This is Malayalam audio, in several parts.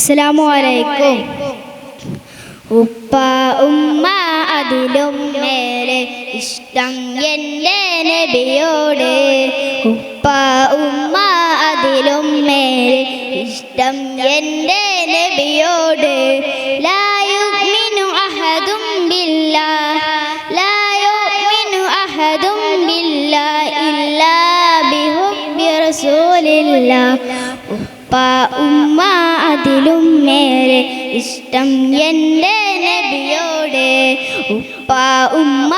അസ്സലാമു അലൈക്കും. ഉപ്പ ഉമ്മ അതിലും മേലെ ഇഷ്ടം എന്റെ നബിയോട്. ഉപ്പ ഉമ്മ അതിലും മേലെ ഇഷ്ടം എന്റെ നബിയോട്. ലായുമിനു അഹദും ബില്ലാ. ലായുമിനു അഹദും ബില്ലാ ഇല്ലാ ബിഹുബ്ബി റസൂലില്ലാ. ഉപ്പ ഉമ്മ അതിലും മേലെ ഇഷ്ടം എന്റെ നബിയോട്. ഉപ്പ ഉമ്മ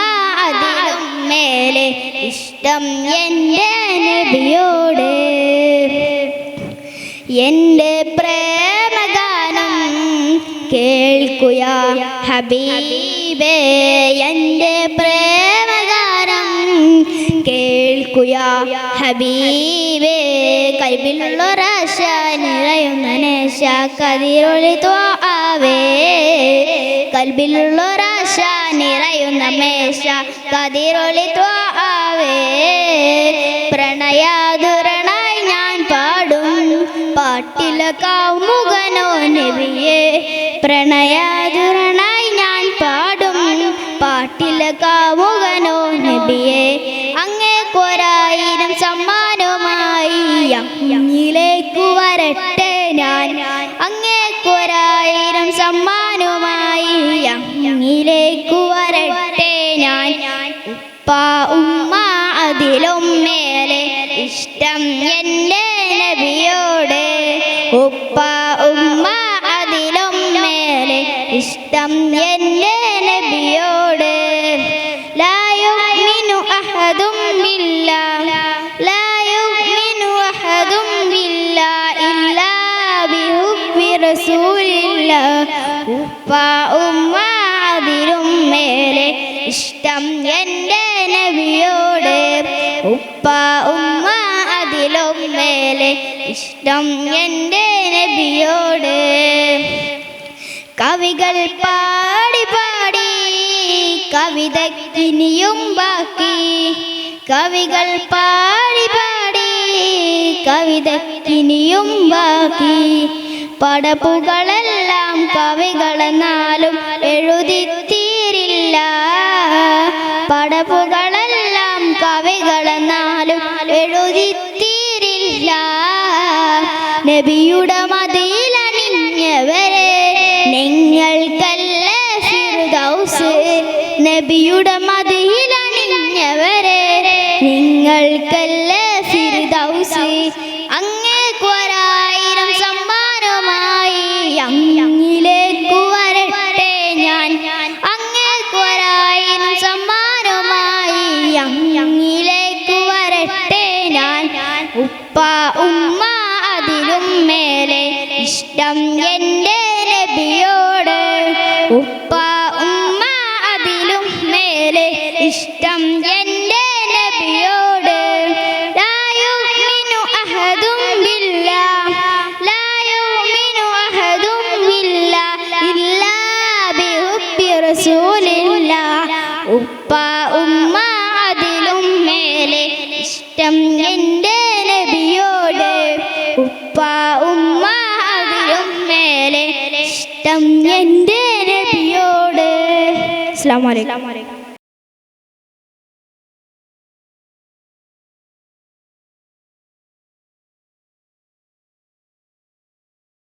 അതിലും മേലെ ഇഷ്ടം എന്റെ നബിയോട്. എന്റെ പ്രേമഗാനം കേൾക്കുക ഹബീബേ. എന്റെ പ്രേമഗാനം കേൾക്കുക ഹബീബേ. കൽബിലുള്ളൊരാശ നിറയുന്ന നേശ കതിരൊളി ത്വാവേ കൽബിലുള്ളൊരാശ നിറയുന്ന മേശ കതിരൊളി ത്വാവേ പ്രണയാതുരണായി ഞാൻ പാടും പാട്ടില കാമുകനോ നബിയെ പ്രണയാതുരണായി ഞാൻ പാടും പാട്ടില കാമുകനോ നബിയെ. വരട്ടെ ഞാൻ. അങ്ങേക്കൊരായിരം സമ്മാനവുമായി അങ്ങിലേക്കു വരട്ടെ ഞാൻ. ഉപ്പ ഉമ്മ അതിലും മേലെ ഇഷ്ടം എന്റെ നബിയോട്. ഉപ്പ അതിലും മേലെ ഇഷ്ടം എന്റെ നബിയോട്. ഉപ്പ ഉമ്മ അതിലും മേലെ ഇഷ്ടം എന്റെ നബിയോട്. കവികൾ പാടി പാടി കവിതക്കിനിയും ബാക്കി. കവികൾ പാടി പാടി കവിതക്കിനിയും ബാക്കി. പടപ്പുകളെല്ലാം കവികളെന്നാലും എഴുതിത്തീരില്ല. പടപ്പുകളെല്ലാം കവികളെന്നാലും എഴുതിത്തീരില്ല. നബിയുടെ മതിയിലണിഞ്ഞവരെ നിങ്ങൾക്കല്ല നബിയുടെ മതിയിലണിഞ്ഞവരെ ഉപ്പ ഉമ്മ അതിലും മേലെ ഇഷ്ടം എന്റെ നബിയോട്. ഉപ്പ ഉമ്മ അതിലും മേലെ ഇഷ്ടം എന്റെ നബിയോട്. ഉപ്പ ഉമ്മ അതിലും മേലെ ഇഷ്ടം ഇഷ്ടം എന്റെ നബിയോട്. അസ്സലാമു അലൈക്കും.